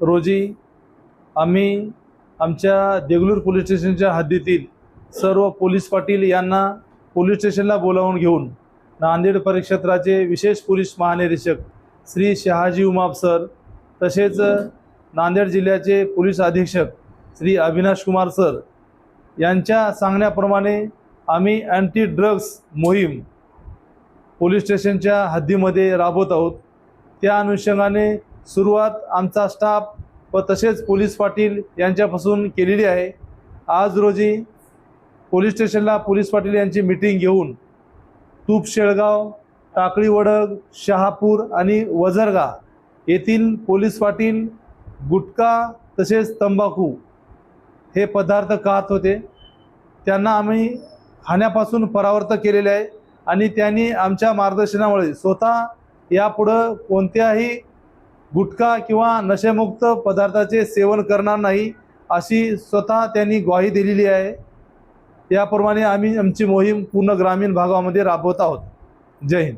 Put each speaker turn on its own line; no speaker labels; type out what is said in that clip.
रोजी आम्ही आमच्या देगलूर पोलीस स्टेशनच्या हद्दीतील सर्व पोलीस पाटील यांना पोलीस स्टेशनला बोलावून घेऊन नांदेड परिक्षेत्राचे विशेष पोलीस महानिरीक्षक श्री शहाजी उमाप सर तसेच नांदेड जिल्ह्याचे पोलीस अधीक्षक श्री अविनाश कुमार सर यांच्या सांगण्याप्रमाणे आम्ही अँटी ड्रग्स मोहीम पोलीस स्टेशनच्या हद्दीमध्ये राबवत आहोत. त्या अनुषंगाने सुरुवात आमचा स्टाफ व तसेच पोलीस पाटील यांच्यापासून केलेली आहे. आज रोजी पोलीस स्टेशनला पोलीस पाटील यांची मिटिंग घेऊन तूप शेळगाव टाकळी वडग शहापूर आणि वझरगा येथील पोलीस पाटील गुटखा तसेच तंबाखू हे पदार्थ खात होते. त्यांना आम्ही खाण्यापासून परावर्त केलेले आहे आणि त्यांनी आमच्या मार्गदर्शनामुळे स्वतः यापुढं कोणत्याही गुटखा किंवा नशेमुक्त पदार्थाचे सेवन करणार नाही अशी स्वतः त्यांनी ग्वाही दिलेली आहे. याप्रमाणे आम्ही आमची मोहीम पूर्ण ग्रामीण भागामध्ये राबवत आहोत. जय हिंद.